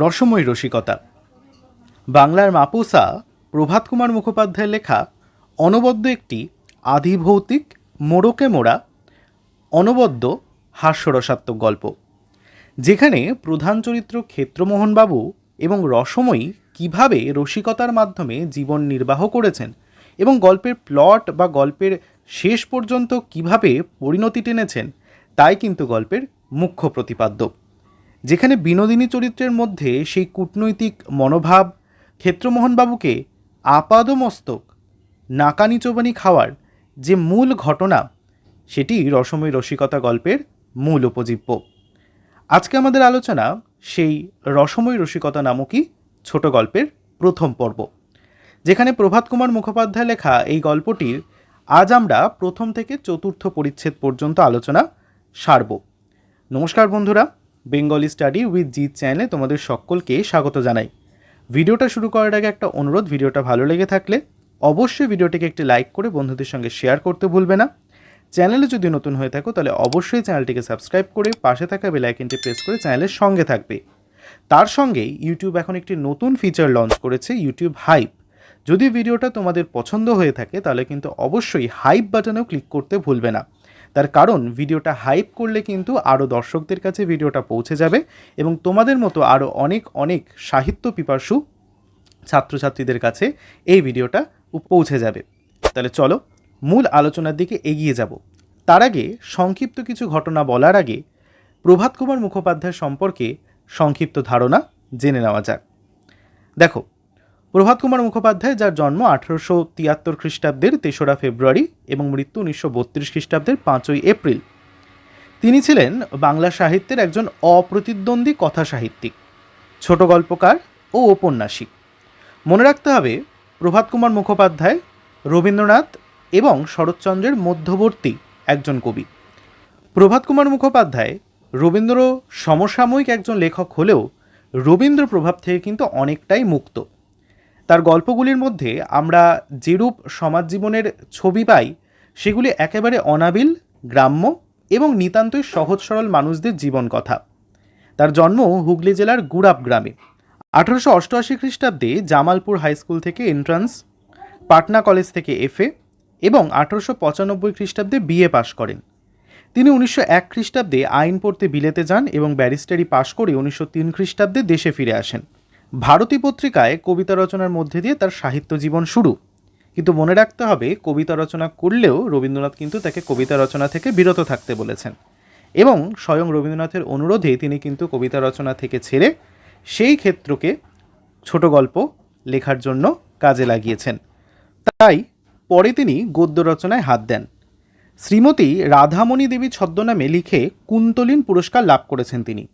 রসময় রসিকতা। বাংলার মাপুসা প্রভাত কুমার মুখোপাধ্যায়ের লেখা অনবদ্য একটি আধিভৌতিক মোড়কে মোড়া, অনবদ্য হাস্যরসাত্মক গল্প, যেখানে প্রধান চরিত্র ক্ষেত্রমোহনবাবু এবং রসময়ী কীভাবে রসিকতার মাধ্যমে জীবন নির্বাহ করেছেন এবং গল্পের প্লট বা গল্পের শেষ পর্যন্ত কীভাবে পরিণতি টেনেছেন, তাই কিন্তু গল্পের মুখ্য প্রতিপাদ্য। যেখানে বিনোদিনী চরিত্রের মধ্যে সেই কূটনৈতিক মনোভাব, ক্ষেত্রমোহনবাবুকে আপাদমস্তক, নাকানি চোবানি খাওয়ার যে মূল ঘটনা, সেটি রসময় রসিকতা গল্পের মূল উপজীব্য। আজকে আমাদের আলোচনা সেই রসময় রসিকতা নামকই ছোট গল্পের প্রথম পর্ব। যেখানে প্রভাত কুমার মুখোপাধ্যায় লেখা এই গল্পটির আজ আমরা প্রথম থেকে চতুর্থ পরিচ্ছেদ পর্যন্ত আলোচনা সারব। নমস্কার বন্ধুরা। বেঙ্গলি স্টাডি উইথ জিৎ চ্যানেলে তোমাদের সকলকে স্বাগত জানাই। ভিডিওটা শুরু করার আগে একটা অনুরোধ, ভিডিওটা ভালো লেগে থাকলে অবশ্যই ভিডিওটিকে একটি লাইক করে বন্ধুদের সঙ্গে শেয়ার করতে ভুলবে না। চ্যানেলে যদি নতুন হয়ে থাকো তাহলে অবশ্যই চ্যানেলটিকে সাবস্ক্রাইব করে পাশে থাকা বেল আইকনটি প্রেস করে চ্যানেলের সঙ্গে থাকবে। তার সঙ্গেই ইউটিউব এখন একটি নতুন ফিচার লঞ্চ করেছে, ইউটিউব হাইপ যদি ভিডিওটা তোমাদের পছন্দ হয়ে থাকে তাহলে কিন্তু অবশ্যই হাইপ বাটনেও ক্লিক করতে ভুলবে না। তার কারণ ভিডিওটা হাইপ করলে কিন্তু আরও দর্শকদের কাছে ভিডিওটা পৌঁছে যাবে এবং তোমাদের মতো আরও অনেক অনেক সাহিত্য পিপাসু ছাত্রছাত্রীদের কাছে এই ভিডিওটা পৌঁছে যাবে। তাহলে চলো মূল আলোচনার দিকে এগিয়ে যাব। তার আগে সংক্ষিপ্ত কিছু ঘটনা বলার আগে প্রভাত কুমার মুখোপাধ্যায় সম্পর্কে সংক্ষিপ্ত ধারণা জেনে নেওয়া যাক। দেখো প্রভাত কুমার মুখোপাধ্যায়, যার জন্ম আঠেরোশো তিয়াত্তর খ্রিস্টাব্দের তেসরা ফেব্রুয়ারি এবং মৃত্যু উনিশশো বত্রিশ খ্রিস্টাব্দের পাঁচই এপ্রিল। তিনি ছিলেন বাংলা সাহিত্যের একজন অপ্রতিদ্বন্দ্বী কথা সাহিত্যিক, ছোট গল্পকার ও ঔপন্যাসিক মনে রাখতে হবে, প্রভাত কুমার মুখোপাধ্যায় রবীন্দ্রনাথ এবং শরৎচন্দ্রের মধ্যবর্তী একজন কবি। প্রভাত কুমার মুখোপাধ্যায় রবীন্দ্র সমসাময়িক একজন লেখক হলেও রবীন্দ্র প্রভাব থেকে কিন্তু অনেকটাই মুক্ত। তার গল্পগুলির মধ্যে আমরা যেরূপ সমাজ জীবনের ছবি পাই, সেগুলি একেবারে অনাবিল, গ্রাম্য এবং নিতান্তই সহজ সরল মানুষদের জীবন কথা। তার জন্ম হুগলি জেলার গুড়াপ গ্রামে। আঠারোশো অষ্টআশি খ্রিস্টাব্দে জামালপুর হাইস্কুল থেকে এন্ট্রান্স পাটনা কলেজ থেকে এফএ এবং আঠারোশো পঁচানব্বই খ্রিস্টাব্দে বিএ পাশ করেন। তিনি উনিশশো এক খ্রিস্টাব্দে আইন পড়তে বিলেতে যান এবং ব্যারিস্টারি পাশ করে উনিশশো তিন খ্রিস্টাব্দে দেশে ফিরে আসেন। ভারতী পত্রিকায় কবিতা রচনার মধ্যে দিয়ে তার সাহিত্য জীবন শুরু। কিন্তু মনে রাখতে হবে, কবিতা রচনা করলেও রবীন্দ্রনাথ কিন্তু তাকে কবিতা রচনা থেকে বিরত থাকতে বলেছেন। এবং স্বয়ং রবীন্দ্রনাথের অনুরোধে তিনি কিন্তু কবিতা রচনা থেকে ছেড়ে সেই ক্ষেত্রকে ছোট গল্প লেখার জন্য কাজে লাগিয়েছেন। তাই পরে তিনি গদ্য রচনায় হাত দেন। শ্রীমতী রাধামণি দেবী ছদ্মনামে লিখে কুন্তলীন পুরস্কার লাভ করেছেন তিনি।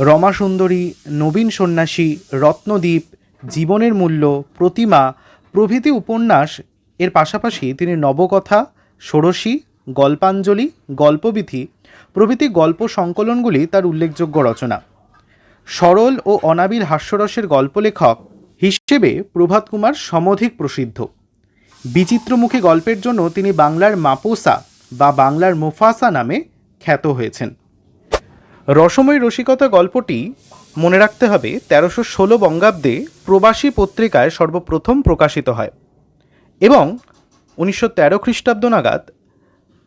রমা সুন্দরী নবীন সন্ন্যাসী রত্নদ্বীপ জীবনের মূল্য, প্রতিমা, প্রভৃতি উপন্যাস, এর পাশাপাশি তিনি নবকথা, ষোড়শী, গল্পাঞ্জলি, গল্পবিধি, প্রভৃতি গল্প সংকলনগুলি তার উল্লেখযোগ্য রচনা। সরল ও অনাবিল হাস্যরসের গল্প লেখক হিসেবে প্রভাত কুমার সমধিক প্রসিদ্ধ। বিচিত্রমুখী গল্পের জন্য তিনি বাংলার মাপোসা বা বাংলার মুফাসা নামে খ্যাত হয়েছেন। রসময় রসিকতা গল্পটি মনে রাখতে হবে, তেরোশো ষোলো বঙ্গাব্দে প্রবাসী পত্রিকায় সর্বপ্রথম প্রকাশিত হয় এবং উনিশশো তেরো খ্রিস্টাব্দ নাগাদ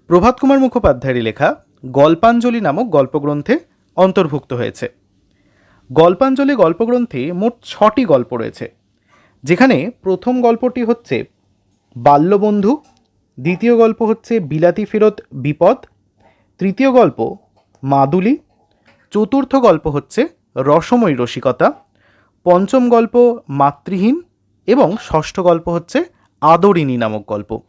প্রভাত কুমার মুখোপাধ্যায়ের লেখা গল্পাঞ্জলি নামক গল্পগ্রন্থে অন্তর্ভুক্ত হয়েছে। গল্পাঞ্জলি গল্পগ্রন্থে মোট ছটি গল্প রয়েছে, যেখানে প্রথম গল্পটি হচ্ছে বাল্যবন্ধু, দ্বিতীয় গল্প হচ্ছে বিলাতি ফেরত বিপদ, তৃতীয় গল্প মাদুলি চতুর্থ গল্প হচ্ছে রসময় রসিকতা, পঞ্চম গল্প মাতৃহীন এবং ষষ্ঠ গল্প হচ্ছে আদরিনী নামক গল্প।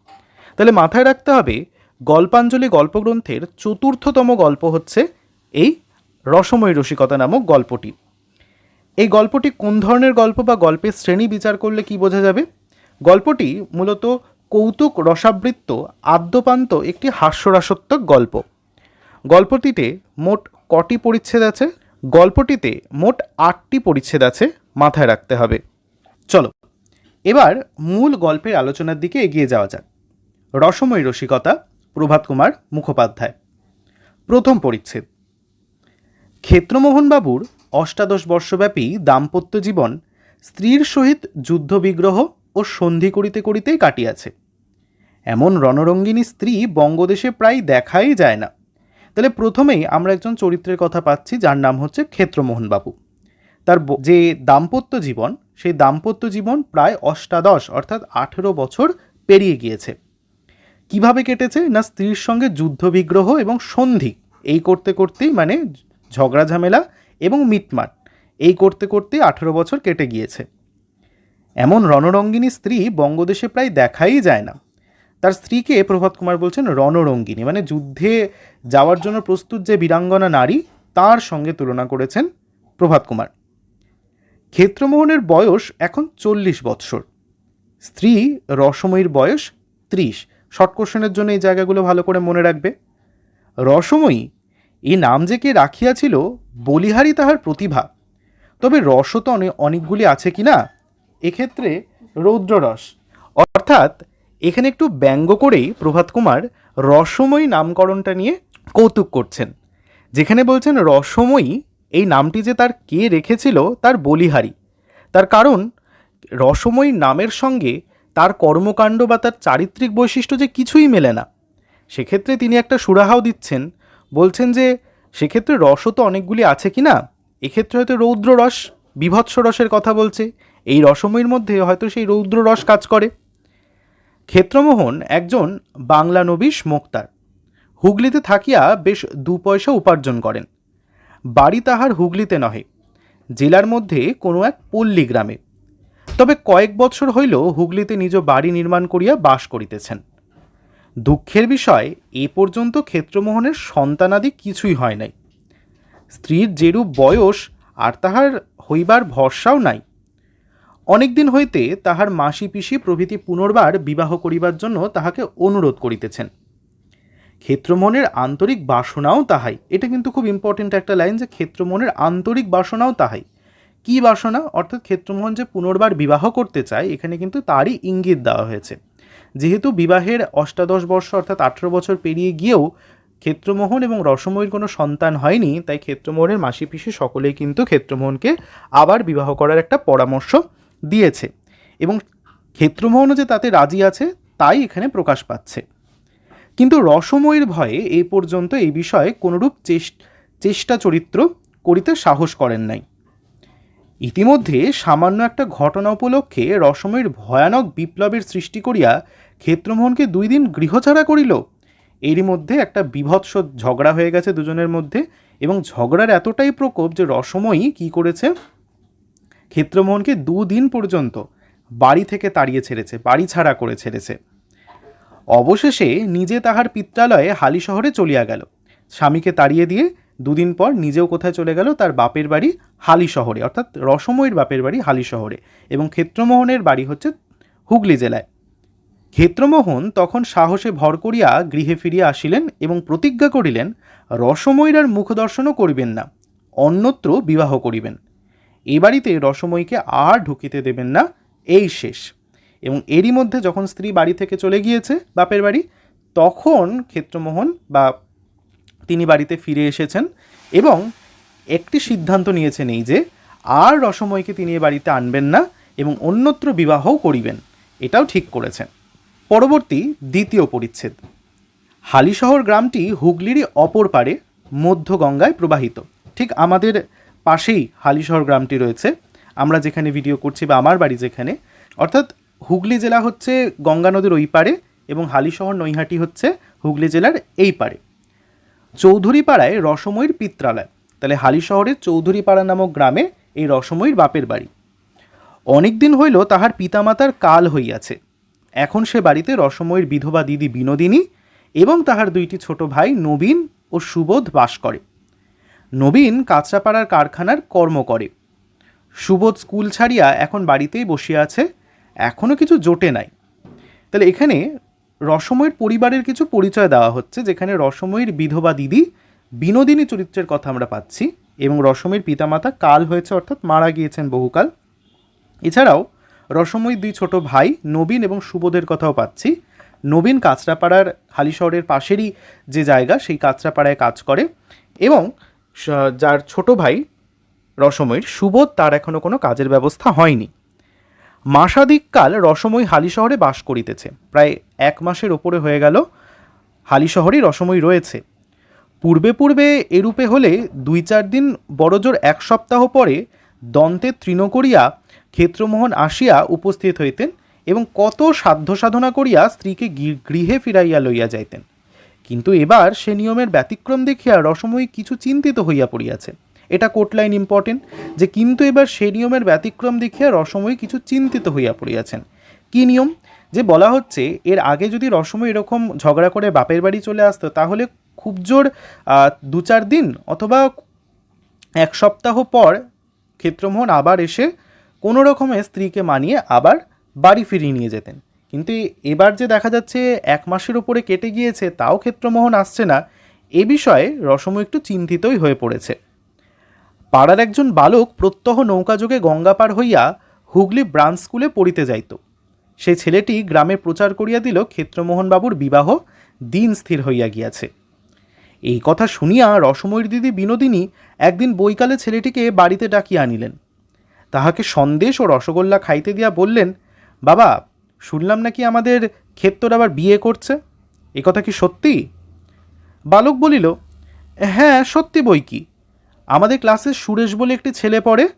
তাহলে মাথায় রাখতে হবে, গল্পাঞ্জলি গল্পগ্রন্থের চতুর্থতম গল্প হচ্ছে এই রসময় রসিকতা নামক গল্পটি। এই গল্পটি কোন ধরনের গল্প বা গল্পের শ্রেণি বিচার করলে কি বোঝা যাবে? গল্পটি মূলত কৌতুক রসাবৃত্ত আদ্যপান্ত একটি হাস্যরাসত্মক গল্প। গল্পটিতে মোট কটি পরিচ্ছেদ আছে? গল্পটিতে মোট আটটি পরিচ্ছেদ আছে, মাথায় রাখতে হবে। চলো, এবার মূল গল্পের আলোচনার দিকে এগিয়ে যাওয়া যাক। রসময় রসিকতা, প্রভাত কুমার মুখোপাধ্যায়। প্রথম পরিচ্ছেদ। ক্ষেত্রমোহনবাবুর অষ্টাদশ বর্ষব্যাপী দাম্পত্য জীবন স্ত্রীর সহিত যুদ্ধবিগ্রহ ও সন্ধি করিতে করিতেই কাটিয়াছে। এমন রণরঙ্গিনী স্ত্রী বঙ্গদেশে প্রায় দেখাই যায় না। তাহলে প্রথমেই আমরা একজন চরিত্রের কথা পাচ্ছি, যার নাম হচ্ছে ক্ষেত্রমোহন বাবু। তার যে দাম্পত্য জীবন, সেই দাম্পত্য জীবন প্রায় অষ্টাদশ, অর্থাৎ আঠেরো বছর পেরিয়ে গিয়েছে। কীভাবে কেটেছে? না স্ত্রীর সঙ্গে যুদ্ধবিগ্রহ এবং সন্ধি, এই করতে করতেই মানে ঝগড়া ঝামেলা এবং মিটমাট, এই করতে করতেই আঠেরো বছর কেটে গিয়েছে। এমন রণরঙ্গিনী স্ত্রী বঙ্গদেশে প্রায় দেখাই যায় না। তার স্ত্রীকে প্রভাত কুমার বলছেন রণরঙ্গিনী। মানে যুদ্ধে যাওয়ার জন্য প্রস্তুত যে বীরাঙ্গনা নারী, তার সঙ্গে তুলনা করেছেন প্রভাত কুমার। ক্ষেত্রমোহনের বয়স এখন চল্লিশ বৎসর। স্ত্রী রসময়ীর বয়স ত্রিশ। শর্ট কোশ্চেনের জন্য এই জায়গাগুলো ভালো করে মনে রাখবে। রসময়ী এই নাম যে কে রাখিয়াছিল বলিহারি তাহার প্রতিভা। তবে রসও তো অনেকগুলি আছে কি না এক্ষেত্রে রৌদ্ররস। অর্থাৎ এখানে একটু ব্যঙ্গ করেই প্রভাত কুমার রসময়ী নামকরণটা নিয়ে কৌতুক করছেন। যেখানে বলছেন, রসময়ী, এই নামটি যে তার কে রেখেছিল, তার বলিহারি। তার কারণ, রসময়ী নামের সঙ্গে তার কর্মকাণ্ড বা তার চারিত্রিক বৈশিষ্ট্য যে কিছুই মেলে না। সেক্ষেত্রে তিনি একটা সুরাহাও দিচ্ছেন। বলছেন যে, সেক্ষেত্রে রসও তো অনেকগুলি আছে কি না? এক্ষেত্রে হয়তো রৌদ্র রস বিভৎস রসের কথা বলছে। এই রসময়ীর মধ্যে হয়তো সেই রৌদ্র রস কাজ করে। ক্ষেত্রমোহন একজন বাংলা নবিশ মোক্তার। হুগলিতে থাকিয়া বেশ দু পয়সা উপার্জন করেন। বাড়ি তাহার হুগলিতে নহে, জেলার মধ্যে কোনো এক পল্লী গ্রামে। তবে কয়েক বছর হইল হুগলিতে নিজ বাড়ি নির্মাণ করিয়া বাস করিতেছেন। দুঃখের বিষয়, এ পর্যন্ত ক্ষেত্রমোহনের সন্তানাদি কিছুই হয় নাই। স্ত্রীর যেরূপ বয়স, আর তাহার হইবার ভরসাও নাই। অনেক দিন হইতে তাহার মাসি পিসি প্রভৃতি পুনর্বার বিবাহ করিবার জন্য তাহাকে অনুরোধ করিতেছেন। ক্ষেত্রমনের আন্তরিক বাসনাও তাহাই। এটা কিন্তু খুব ইম্পর্টেন্ট একটা লাইন যে ক্ষেত্রমনের আন্তরিক বাসনাও তাহাই। কি বাসনা? অর্থাৎ ক্ষেত্রমোহন যে পুনর্বার বিবাহ করতে চায়, এখানে কিন্তু তারই ইঙ্গিত দেওয়া হয়েছে। যেহেতু বিবাহের অষ্টাদশ বর্ষ অর্থাৎ আঠেরো বছর পেরিয়ে গিয়েও ক্ষেত্রমোহন এবং রসময়ীর কোনো সন্তান হয়নি, তাই ক্ষেত্রমোহনের মাসি পিসি সকলেই কিন্তু ক্ষেত্রমোহনকে আবার বিবাহ করার একটা পরামর্শ দিয়েছে এবং ক্ষেত্রমোহনও যে তাতে রাজি আছে, তাই এখানে প্রকাশ পাচ্ছে। কিন্তু রসময়ের ভয়ে এই পর্যন্ত এই বিষয়ে কোনরূপ চেষ্ট- চেষ্টা চরিত্র করিতে সাহস করেন নাই। ইতিমধ্যে সামান্য একটা ঘটনা উপলক্ষে রসময়ের ভয়ানক বিপ্লবের সৃষ্টি করিয়া ক্ষেত্রমোহনকে দুই দিন গৃহছাড়া করিল। এরই মধ্যে একটা বিভৎস ঝগড়া হয়ে গেছে দুজনের মধ্যে এবং ঝগড়ার এতটাই প্রকোপ যে রসময়ী কি করেছে ক্ষেত্রমোহনকে দুদিন পর্যন্ত বাড়ি থেকে তাড়িয়ে ছেড়েছে, বাড়ি ছাড়া করে ছেড়েছে। অবশেষে নিজে তাহার পিত্রালয়ে হালি শহরে চলিয়া গেল। স্বামীকে তাড়িয়ে দিয়ে দুদিন পর নিজেও কোথায় চলে গেল তার বাপের বাড়ি হালি শহরে, অর্থাৎ রসময়ীর বাপের বাড়ি হালি শহরে এবং ক্ষেত্রমোহনের বাড়ি হচ্ছে হুগলি জেলায়। ক্ষেত্রমোহন তখন সাহসে ভর করিয়া গৃহে ফিরিয়া আসিলেন এবং প্রতিজ্ঞা করিলেন রসময়ীর আর মুখদর্শনও করিবেন না, অন্যত্র বিবাহ করিবেন। এ বাড়িতে রসময়ীকে আর ঢুকিতে দেবেন না, এই শেষ। এবং এরই মধ্যে যখন স্ত্রী বাড়ি থেকে চলে গিয়েছে বাপের বাড়ি, তখন ক্ষেত্রমোহন বা তিনি বাড়িতে ফিরে এসেছেন এবং একটি সিদ্ধান্ত নিয়েছেন এই যে, আর রসময়কে তিনি এ বাড়িতে আনবেন না এবং অন্যত্র বিবাহও করিবেন, এটাও ঠিক করেছেন। পরবর্তী দ্বিতীয় পরিচ্ছেদ। হালিশহর গ্রামটি হুগলিরই অপর পারে মধ্য গঙ্গায় প্রবাহিত। ঠিক আমাদের পাশেই হালিশহর গ্রামটি রয়েছে। আমরা যেখানে ভিডিও করছি বা আমার বাড়ি যেখানে, অর্থাৎ হুগলি জেলা হচ্ছে গঙ্গা নদীর ওই পারে এবং হালিশহর নৈহাটি হচ্ছে হুগলি জেলার এই পারে চৌধুরীপাড়ায় রসময়ীর পিত্রালয়। তাহলে হালি শহরের চৌধুরীপাড়া নামক গ্রামে এই রসময়ীর বাপের বাড়ি। অনেক দিন হইল তাহার পিতামাতার কাল হইয়াছে। এখন সে বাড়িতে রসময়ীর বিধবা দিদি বিনোদিনী এবং তাহার দুইটি ছোট ভাই নবীন ও সুবোধ বাস করে। নবীন কাঁচরাপাড়ার কারখানার কর্ম করে। সুবোধ স্কুল ছাড়িয়া এখন বাড়িতেই বসিয়া আছে এখনও কিছু জোটে নাই। তাহলে এখানে রসময়ের পরিবারের কিছু পরিচয় দেওয়া হচ্ছে, যেখানে রসময়ীর বিধবা দিদি বিনোদিনী চরিত্রের কথা আমরা পাচ্ছি এবং রসময়ীর পিতামাতা কাল হয়েছে, অর্থাৎ মারা গিয়েছেন বহুকাল। এছাড়াও রসময়ীর দুই ছোট ভাই নবীন এবং সুবোধের কথাও পাচ্ছি। নবীন কাঁচরাপাড়ার হালিশহরের পাশেরই যে জায়গা, সেই কাঁচরাপাড়ায় কাজ করে এবং যার ছোট ভাই রসময়ীর সুবোধ তার এখনও কোনো কাজের ব্যবস্থা হয়নি। মাসাদিককাল রসময়ী হালি শহরে বাস করিতেছে। প্রায় এক মাসের ওপরে হয়ে গেল হালি শহরেই রসময়ী রয়েছে। পূর্বে পূর্বে এরূপে হলে দুই চার দিন বড়জোর এক সপ্তাহ পরে দন্তে তৃণ করিয়া ক্ষেত্রমোহন আসিয়া উপস্থিত হইতেন এবং কত সাধ্য সাধনা করিয়া স্ত্রীকে গৃহে ফিরাইয়া লইয়া যাইতেন। কিন্তু এবার সে নিয়মের ব্যতিক্রম দেখিয়া রসময়ী কিছু চিন্তিত হইয়া পড়িয়াছে। এটা কোটলাইন ইম্পর্টেন্ট যে কিন্তু এবার সে নিয়মের ব্যতিক্রম দেখিয়া রসময়ী কিছু চিন্তিত হইয়া পড়িয়াছেন। কি নিয়ম? যে বলা হচ্ছে, এর আগে যদি রসময় এরকম ঝগড়া করে বাপের বাড়ি চলে আসতো, তাহলে খুব জোর দু চার দিন অথবা এক সপ্তাহ পর ক্ষেত্রমোহন আবার এসে কোনো রকমে স্ত্রীকে মানিয়ে আবার বাড়ি ফিরিয়ে নিয়ে যেতেন। কিন্তু এবার যে দেখা যাচ্ছে এক মাসের উপরে কেটে গিয়েছে, তাও ক্ষেত্রমোহন আসছে না। এ বিষয়ে রসম একটু চিন্তিতই হয়ে পড়েছে। পাড়ার একজন বালক প্রত্যহ নৌকাযোগে গঙ্গা পার হইয়া হুগলি ব্রাঞ্চ স্কুলে পড়িতে যাইত। সে ছেলেটি গ্রামে প্রচার করিয়া দিল ক্ষেত্রমোহনবাবুর বিবাহ, দিন স্থির হইয়া গিয়াছে। এই কথা শুনিয়া রসময়ীর দিদি বিনোদিনী একদিন বৈকালে ছেলেটিকে বাড়িতে ডাকিয়া আনিলেন। তাহাকে সন্দেশ ও রসগোল্লা খাইতে দিয়া বললেন, বাবা শুনলাম নাকি আমাদের ক্ষেত্র আবার বিয়ে করছে? এ কথা কি সত্যি? বালক বলিল হ্যাঁ সত্যি বই কি। আমাদের ক্লাসে সুরেশ বলে একটি ছেলে পড়ে,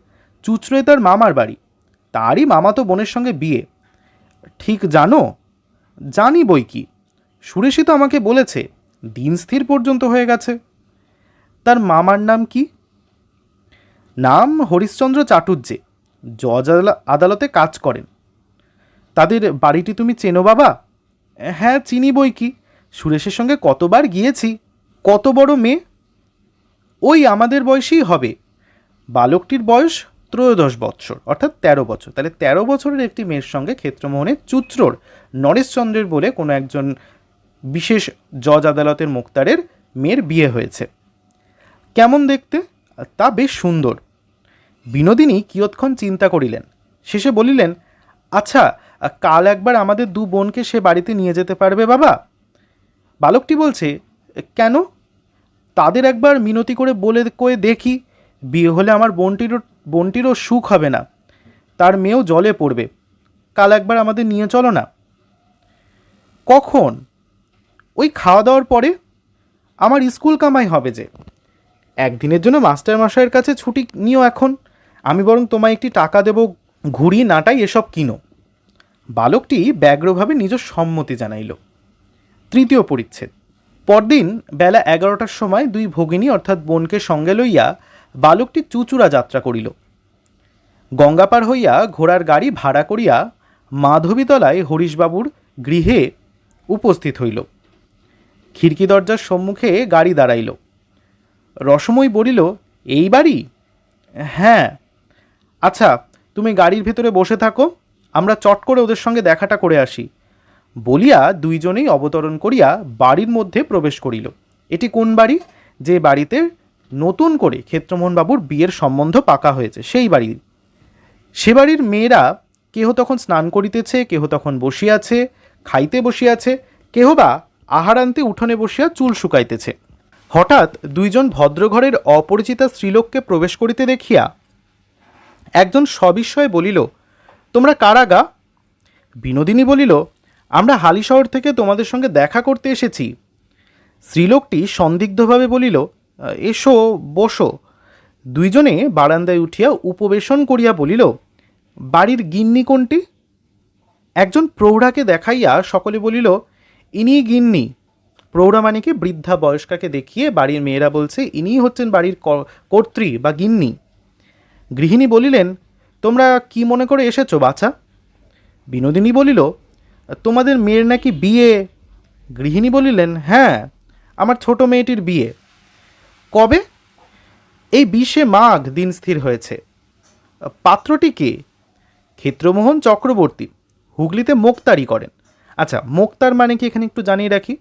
চুচড়োয় তার মামার বাড়ি। তারই মামাতো বোনের সঙ্গে বিয়ে। ঠিক জানো? জানি বই কি। সুরেশই তো আমাকে বলেছে, দিন স্থির পর্যন্ত হয়ে গেছে। তার মামার নাম কি? নাম হরিশ্চন্দ্র চাটুর্যে জজ আদালা- আদালতে কাজ করেন। তাদের বাড়িটি তুমি চেনো বাবা? হ্যাঁ চিনি বই কি? সুরেশের সঙ্গে কতবার গিয়েছি? কত বড় মেয়ে? ওই আমাদের বয়সেই হবে। বালকটির বয়স ত্রয়োদশ বৎসর, অর্থাৎ তেরো বছর। তাহলে তেরো বছরের একটি মেয়ের সঙ্গে ক্ষেত্রমোহনের চুচরোর নরেশচন্দ্রের বলে কোনো একজন বিশেষ জজ আদালতের মুক্তারের মেয়ের বিয়ে হয়েছে। কেমন দেখতে? তা বেশ সুন্দর। বিনোদিনী কিয়ৎক্ষণ চিন্তা করিলেন। শেষে বলিলেন আচ্ছা কাল একবার আমাদের দু বোনকে সে বাড়িতে নিয়ে যেতে পারবে বাবা। বালকটি বলছে, কেন? তাদের একবার মিনতি করে বলে কয়ে দেখি। বিয়ে হলে আমার বোনটিরও বোনটিরও সুখ হবে না। তার মেয়েও জলে পড়বে। কাল একবার আমাদের নিয়ে চলো না। কখন? ওই খাওয়া দাওয়ার পরে। আমার স্কুল কামাই হবে যে। একদিনের জন্য মাস্টার মশাইয়ের কাছে ছুটি নিও এখন। আমি বরং তোমায় একটি টাকা দেব, ঘুড়ি, নাটাই, এসব কিনো। বালকটি ব্যগ্রভাবে নিজ সম্মতি জানাইল। তৃতীয় পরিচ্ছেদ। পরদিন বেলা এগারোটার সময় দুই ভগিনী অর্থাৎ বোনকে সঙ্গে লইয়া বালকটি চুচুড়া যাত্রা করিল। গঙ্গাপার হইয়া ঘোড়ার গাড়ি ভাড়া করিয়া মাধবীতলায় হরিশবাবুর গৃহে উপস্থিত হইল। খিড়কি দরজার সম্মুখে গাড়ি দাঁড়াইল। রসময় বলিল, এই বাড়ি? হ্যাঁ। আচ্ছা তুমি গাড়ির ভেতরে বসে থাকো। আমরা চট করে ওদের সঙ্গে দেখাটা করে আসি। বলিয়া দুইজনেই অবতরণ করিয়া বাড়ির মধ্যে প্রবেশ করিল। এটি কোন বাড়ি? যে বাড়িতে নতুন করে ক্ষেত্রমোহনবাবুর বিয়ের সম্বন্ধ পাকা হয়েছে, সেই বাড়ি। সে বাড়ির মেয়েরা কেহ তখন স্নান করিতেছে, কেহ তখন বসিয়াছে, খাইতে বসিয়াছে, কেহ বা আহার আনতে উঠোনে বসিয়া চুল শুকাইতেছে। হঠাৎ দুইজন ভদ্রঘরের অপরিচিতা স্ত্রীলোককে প্রবেশ করিতে দেখিয়া একজন সবিস্ময়ে বলিল তোমরা কারা গা? বিনোদিনী বলিল, আমরা হালিশহর থেকে তোমাদের সঙ্গে দেখা করতে এসেছি। স্ত্রীলোকটি সন্দিগ্ধভাবে বলিল, এসো, বসো। দুইজনে বারান্দায় উঠিয়া উপবেশন করিয়া বলিল, বাড়ির গিন্নি কোনটি? একজন প্রৌঢ়াকে দেখাইয়া সকলে বলিল, ইনি গিন্নি। প্রৌঢ়া মানে কি? বৃদ্ধা বয়স্কাকে দেখিয়ে বাড়ির মেয়েরা বলছে, ইনিই হচ্ছেন বাড়ির কর্ত্রী বা গিন্নি। গৃহিণী বলিলেন তোমরা কি মনে করে এসেছ, বাছা? বিনোদিনী বলিল, তোমাদের মেয়ের নাকি বিয়ে? গৃহিণী বলিলেন হ্যাঁ আমার ছোট মেয়েটির বিয়ে। কবে? এই বিশে মাঘ দিন স্থির হয়েছে। পাত্রটি কে? ক্ষেত্রমোহন চক্রবর্তী, হুগলিতে মোক্তারি করেন। আচ্ছা মোক্তার মানে কি এখানে একটু জানিয়ে রাখি?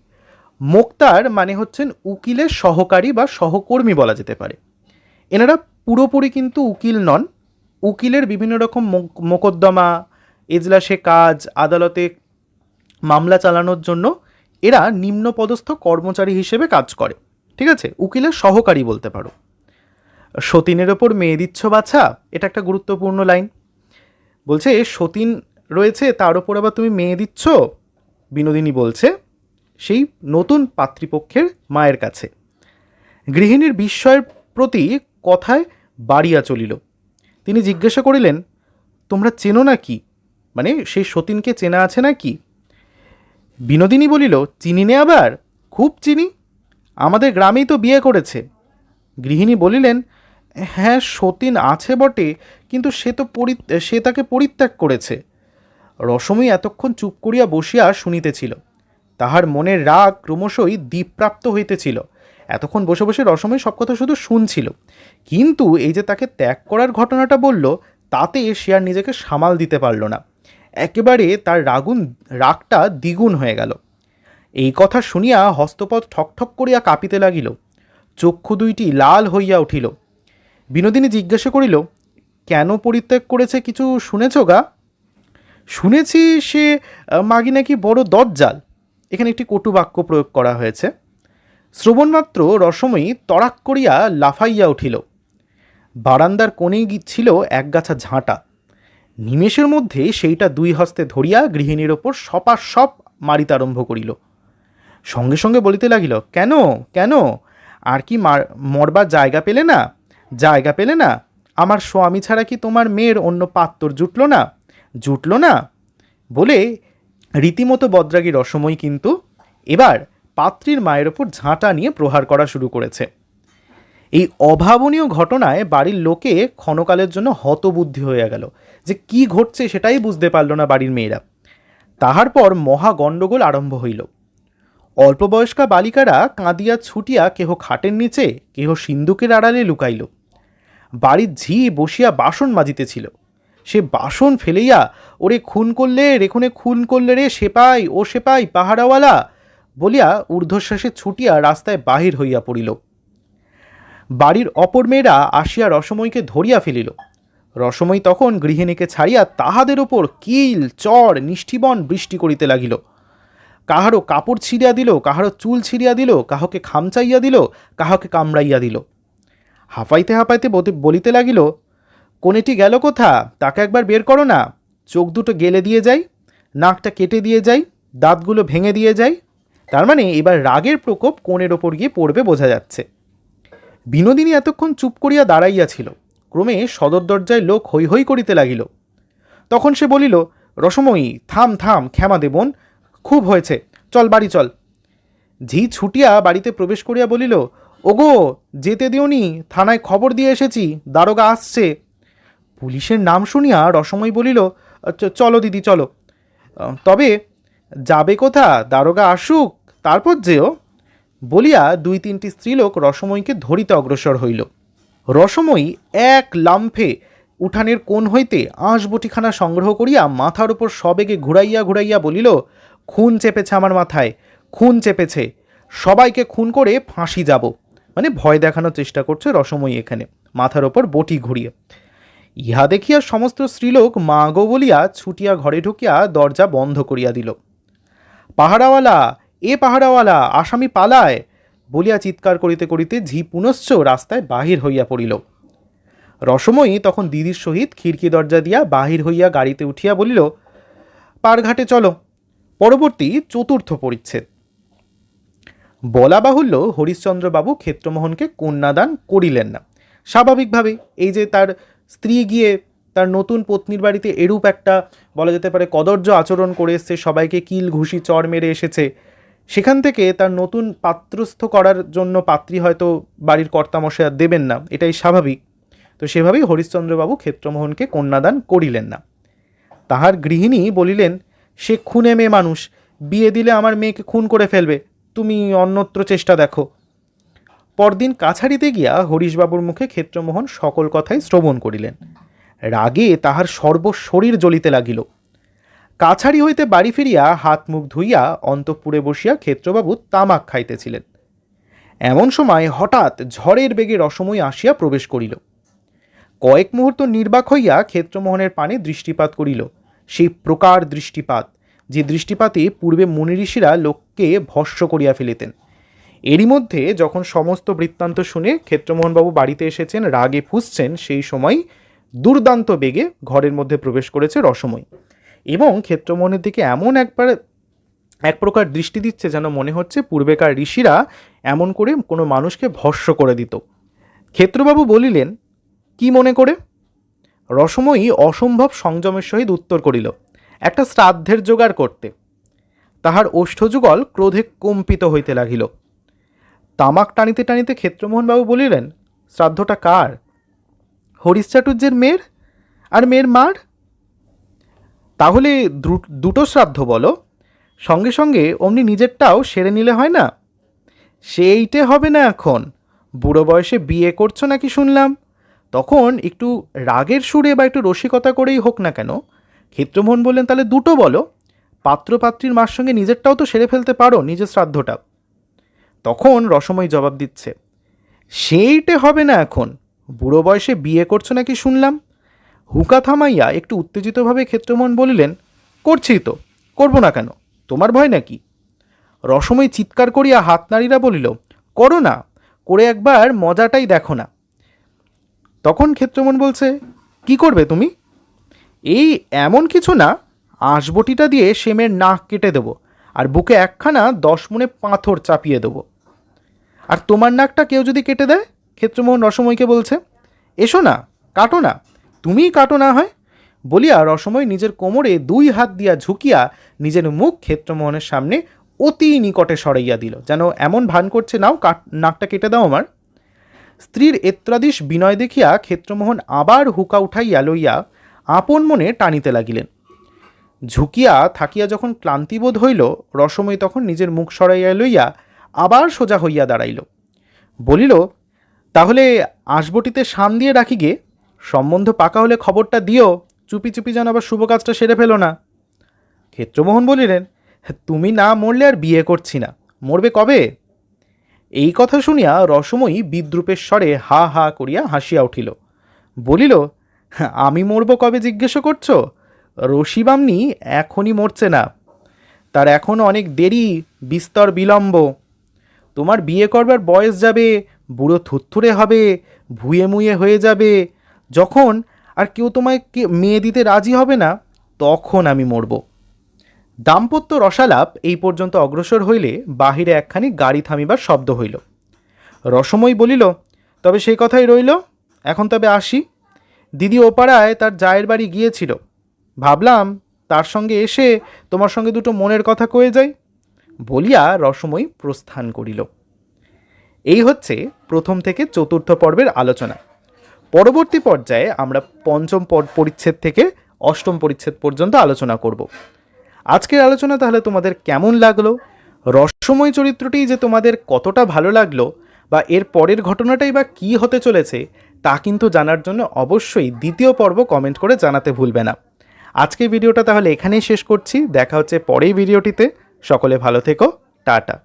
মোক্তার মানে হচ্ছেন উকিলের সহকারী বা সহকর্মী বলা যেতে পারে। এনারা পুরোপুরি কিন্তু উকিল নন। উকিলের বিভিন্ন রকম মোক- মোকদ্দমা, এজলাসে কাজ, আদালতে মামলা চালানোর জন্য এরা নিম্নপদস্থ কর্মচারী হিসেবে কাজ করে। ঠিক আছে? উকিলের সহকারী বলতে পারো। সতীনের ওপর মেয়ে দিচ্ছ বাছা, এটা একটা গুরুত্বপূর্ণ লাইন। বলছে, সতীন রয়েছে, তার ওপর আবার তুমি মেয়ে দিচ্ছ? বিনোদিনী বলছে, সেই নতুন পাত্রীপক্ষের মায়ের কাছে। গৃহিণীর বিস্ময়ের প্রতি কথায় বাড়িয়া চলিল। তিনি জিজ্ঞাসা করিলেন, তোমরা চেনো না কি? মানে সেই সতীনকে চেনা আছে না কি? বিনোদিনী বলিল, চিনি নে আবার, খুব চিনি। আমাদের গ্রামেই তো বিয়ে করেছে। গৃহিণী বলিলেন হ্যাঁ সতীন আছে বটে, কিন্তু সে তো পরি সে তাকে পরিত্যাগ করেছে। রসময়ী এতক্ষণ চুপ করিয়া বসিয়া শুনিতেছিল। তাহার মনের রাগ ক্রমশই দ্বীপপ্রাপ্ত হইতেছিল। এতক্ষণ বসে বসে রসময় সব কথা শুধু শুনছিল। কিন্তু এই যে তাকে ত্যাগ করার ঘটনাটা বলল, তাতে সে আর নিজেকে সামাল দিতে পারল না। একেবারে তার রাগুন, রাগটা দ্বিগুণ হয়ে গেল। এই কথা শুনিয়া হস্তপদ ঠকঠক করিয়া কাঁপিতে লাগিল। চক্ষু দুইটি লাল হইয়া উঠিল। বিনোদিনী জিজ্ঞাসা করিল, কেন পরিত্যাগ করেছে কিছু শুনেছ গা? শুনেছি সে, মাগি নাকি বড় দরজাল এখানে একটি কটু বাক্য প্রয়োগ করা হয়েছে। শ্রবণমাত্র রসময়ী তড়াক করিয়া লাফাইয়া উঠিল। বারান্দার কোণেই গি- ছিল একগাছা ঝাঁটা। নিমেষের মধ্যে সেইটা দুই হস্তে ধরিয়া গৃহিণীর ওপর সপা সপ মারিতে আরম্ভ করিল। সঙ্গে সঙ্গে বলিতে লাগিল, কেন কেন? আর কি মার, মরবার জায়গা পেলে না? জায়গা পেলে না? আমার স্বামী ছাড়া কি তোমার মেয়ের অন্য পাত্তর জুটল না? জুটল না? বলে রীতিমতো বদ্রাগী রসময় কিন্তু এবার পাত্রীর মায়ের ওপর ঝাঁটা নিয়ে প্রহার করা শুরু করেছে। এই অভাবনীয় ঘটনায় বাড়ির লোকে ক্ষণকালের জন্য হতবুদ্ধি হয়ে গেল যে কি ঘটছে সেটাই বুঝতে পারল না বাড়ির মেয়েরা। তাহার পর মহা গণ্ডগোল আরম্ভ হইল। অল্পবয়স্কা বালিকারা কাঁদিয়া ছুটিয়া কেহ খাটের নিচে, কেহ সিন্দুকের আড়ালে লুকাইল। বাড়ির ঝি বসিয়া বাসন মাজিতেছিল সে বাসন ফেলেইয়া, ওরে খুন করলে রেখনে খুন করলে রে সেপাই ও সেপাই পাহারাওয়ালা বলিয়া ঊর্ধ্বশ্বাসে ছুটিয়া রাস্তায় বাহির হইয়া পড়িল। বাড়ির অপর মেয়েরা আসিয়া রসময়কে ধরিয়া ফেলিল। রসময় তখন গৃহিণীকে ছাড়িয়া তাহাদের ওপর কিল, চর, নিষ্ঠিবন বৃষ্টি করিতে লাগিল। কাহারও কাপড় ছিঁড়িয়া দিল, কাহারও চুল ছিঁড়িয়া দিল, কাহকে খামচাইয়া দিল, কাহকে কামড়াইয়া দিল। হাঁপাইতে হাঁপাইতে বলিতে লাগিল, কোনেটি গেল কোথা? তাকে একবার বের করো না। চোখ দুটো গেলে দিয়ে যাই, নাকটা কেটে দিয়ে যাই, দাঁতগুলো ভেঙে দিয়ে যাই তার মানে এবার রাগের প্রকোপ কোণের ওপর গিয়ে পড়বে বোঝা যাচ্ছে। বিনোদিনী এতক্ষণ চুপ করিয়া দাঁড়াইয়াছিল। ক্রমে সদর দরজায় লোক হৈ হৈ করিতে লাগিল। তখন সে বলিল, রসময়ী, থাম থাম, ক্ষমা দেবন খুব হয়েছে। চল, বাড়ি চল। ঝি ছুটিয়া বাড়িতে প্রবেশ করিয়া বলিল, ওগো, যেতে দিওনি, থানায় খবর দিয়ে এসেছি, দারোগা আসছে। পুলিশের নাম শুনিয়া রসময় বলিল, "চ- চলো দিদি, চলো। তবে যাবে কোথা? দারোগা আসুক, তারপর যেও। বলিয়া দুই তিনটি স্ত্রীলোক রসময়কে ধরিতে অগ্রসর হইল। রসময়ী এক লাম্ফে উঠানের কোণ হইতে আঁশবটিখানা সংগ্রহ করিয়া মাথার উপর সবেগে ঘুরাইয়া ঘুরাইয়া বলিল, খুন চেপেছে আমার মাথায়, খুন চেপেছে। সবাইকে খুন করে ফাঁসি যাব। মানে ভয় দেখানোর চেষ্টা করছে রসময়ী এখানে, মাথার ওপর বটি ঘুরিয়ে। ইহা দেখিয়া সমস্ত স্ত্রীলোক মা গো বলিয়া ছুটিয়া ঘরে ঢুকিয়া দরজা বন্ধ করিয়া দিল। পাহারাওয়ালা এ পাহারাওয়ালা আসামি পালায়, বলিয়া চিৎকার করিতে করিতে ঝি পুনশ্চ রাস্তায় বাহির হইয়া পড়িল। রসময়ী তখন দিদির সহিত খিড়কি দরজা দিয়া বাহির হইয়া গাড়িতে উঠিয়া বলিল, পারঘাটে চলো, পরবর্তী চতুর্থ পরিচ্ছেদ। বলা বাহুল্য হরিশ্চন্দ্রবাবু ক্ষেত্রমোহনকে কন্যাদান করিলেন না। স্বাভাবিকভাবে এই যে তার স্ত্রী গিয়ে তার নতুন পত্নীর বাড়িতে এরূপ একটা, বলা যেতে পারে, কদর্য আচরণ করে এসছে, সবাইকে কিল ঘুষি চর মেরে এসেছে। সেখান থেকে তার নতুন পাত্রস্থ করার জন্য পাত্রী হয়তো বাড়ির কর্তামশাই আর দেবেন না, এটাই স্বাভাবিক। তো সেভাবেই হরিশ্চন্দ্রবাবু ক্ষেত্রমোহনকে কন্যাদান করিলেন না। তাহার গৃহিণী বলিলেন, সে খুনে মেয়ে মানুষ, বিয়ে দিলে আমার মেয়েকে খুন করে ফেলবে, তুমি অন্যত্র চেষ্টা দেখো। পরদিন কাছারিতে গিয়া হরিশবাবুর মুখে ক্ষেত্রমোহন সকল কথাই শ্রবণ করিলেন। রাগে তাহার সর্বশরীর জ্বলিতে লাগিল। কাছারি হইতে বাড়ি ফিরিয়া হাত মুখ ধুইয়া অন্তঃপুরে বসিয়া ক্ষেত্রবাবু তামাক খাইতেছিলেন। এমন সময় হঠাৎ ঝড়ের বেগে রসময় আসিয়া প্রবেশ করিল। কয়েক মুহূর্ত নির্বাক হইয়া ক্ষেত্রমোহনের পানে দৃষ্টিপাত করিল। সেই প্রকার দৃষ্টিপাত, যে দৃষ্টিপাতে পূর্বে মুনি ঋষিরা লোককে ভস্য করিয়া ফেলিতেন। এরই মধ্যে যখন সমস্ত বৃত্তান্ত শুনে ক্ষেত্রমোহনবাবু বাড়িতে এসেছেন, রাগে ফুসছেন, সেই সময় দুর্দান্ত বেগে ঘরের মধ্যে প্রবেশ করেছে রসময় এবং ক্ষেত্রমোহনের দিকে এমন একবার এক প্রকার দৃষ্টি দিচ্ছে যেন মনে হচ্ছে পূর্বেকার ঋষিরা এমন করে কোনো মানুষকে ভস্য করে দিত। ক্ষেত্রবাবু বলিলেন, কি মনে করে? রসময়ী অসম্ভব সংযমের সহিত উত্তর করিল, একটা শ্রাদ্ধের জোগাড় করতে। তাহার ওষ্ঠযুগল ক্রোধে কম্পিত হইতে লাগিল। তামাক টানিতে টানিতে ক্ষেত্রমোহনবাবু বলিলেন, শ্রাদ্ধটা কার? হরিশ চাটুর্যের মেয়ের আর মেয়ের মার? তাহলে দুটো শ্রাদ্ধ বলো। সঙ্গে সঙ্গে অমনি নিজেরটাও সেরে নিলে হয় না? সেইটে হবে না এখন। বুড়ো বয়সে বিয়ে করছ নাকি শুনলাম। তখন একটু রাগের সুরে বা একটু রসিকতা করেই হোক না কেন। ক্ষেত্রমোহন বললেন, তাহলে দুটো বলো। পাত্রপাত্রীর মার সঙ্গে নিজেরটাও তো সেরে ফেলতে পারো নিজের শ্রাদ্ধটা। তখন রসময় জবাব দিচ্ছে, সেইটে হবে না এখন। বুড়ো বয়সে বিয়ে করছ নাকি শুনলাম? হুকা থামাইয়া একটু উত্তেজিতভাবে ক্ষেত্রমোহন বলিলেন করছি তো, করব না কেন? তোমার ভয় নাকি? রসময় চিৎকার করিয়া হাত নাড়িরা বলিল, করো না, করে একবার মজাটাই দেখো না। তখন ক্ষেত্রমন বলছে, কি করবে তুমি? এই এমন কিছু না, আঁশবটিটা দিয়ে সেমের নাক কেটে দেবো, আর বুকে একখানা দশ মনে পাথর চাপিয়ে দেবো। আর তোমার নাকটা কেউ যদি কেটে দেয় ক্ষেত্রমোহন রসময়কে বলছে, এসো না, কাটো না, তুমিই কাটো না হয়। বলিয়া রসময় নিজের কোমরে দুই হাত দিয়া ঝুঁকিয়া নিজের মুখ ক্ষেত্রমোহনের সামনে অতি নিকটে সরাইয়া দিল। যেন এমন ভান করছে, নাও কাট, নাকটা কেটে দাও আমার। স্ত্রীর এত্রাদিশ বিনয় দেখিয়া ক্ষেত্রমোহন আবার হুকা উঠাইয়া লইয়া আপন মনে টানিতে লাগিলেন। ঝুঁকিয়া থাকিয়া যখন ক্লান্তিবোধ হইল, রসময় তখন নিজের মুখ সরাইয়া লইয়া আবার সোজা হইয়া দাঁড়াইল। বলিল তাহলে আঁশবটিতে শান দিয়ে রাখি গে। সম্বন্ধ পাকা হলে খবরটা দিও। চুপি চুপি যেন আবার শুভ কাজটা সেরে ফেলো না। ক্ষেত্রমোহন বলিলেন, তুমি না মরলে আর বিয়ে করছি না। মরবে কবে? এই কথা শুনিয়া রসময়ী বিদ্রুপের স্বরে হা হা করিয়া হাসিয়া উঠিল। বলিল, আমি মরব কবে জিজ্ঞেস করছ? রশিবামনি এখনই মরছে না। তার এখন অনেক দেরি, বিস্তর বিলম্ব। তোমার বিয়ে করবার বয়স যাবে বুড়ো থুত্থুরে হবে ভুয়ে মুয়ে হয়ে যাবে। যখন আর কেউ তোমায় মেয়ে দিতে রাজি হবে না, তখন আমি মরব। দাম্পত্য রসালাপ এই পর্যন্ত অগ্রসর হইলে বাহিরে একখানি গাড়ি থামিবার শব্দ হইল। রসময় বলিল, তবে সেই কথাই রইল, এখন তবে আসি। দিদি ওপাড়ায় তার জায়ের বাড়ি গিয়েছিল। ভাবলাম, তার সঙ্গে এসে তোমার সঙ্গে দুটো মনের কথা কয়ে যাই। বলিয়া রসময় প্রস্থান করিল। এই হচ্ছে প্রথম থেকে চতুর্থ পর্বের আলোচনা। পরবর্তী পর্যায়ে আমরা পঞ্চম পর- পরিচ্ছেদ থেকে অষ্টম পরিচ্ছেদ পর্যন্ত আলোচনা করব। আজকের আলোচনা তাহলে তোমাদের কেমন লাগল? রহস্যময় চরিত্রটি যে তোমাদের কতটা ভালো লাগল বা এর পরের ঘটনাটাই বা কী হতে চলেছে, তা কিন্তু জানার জন্য অবশ্যই দ্বিতীয় পর্ব কমেন্ট করে জানাতে ভুলবে না। আজকে ভিডিওটা তাহলে এখানেই শেষ করছি। দেখা হচ্ছে পরেই ভিডিওটিতে। সকলে ভালো থেকো। টাটা।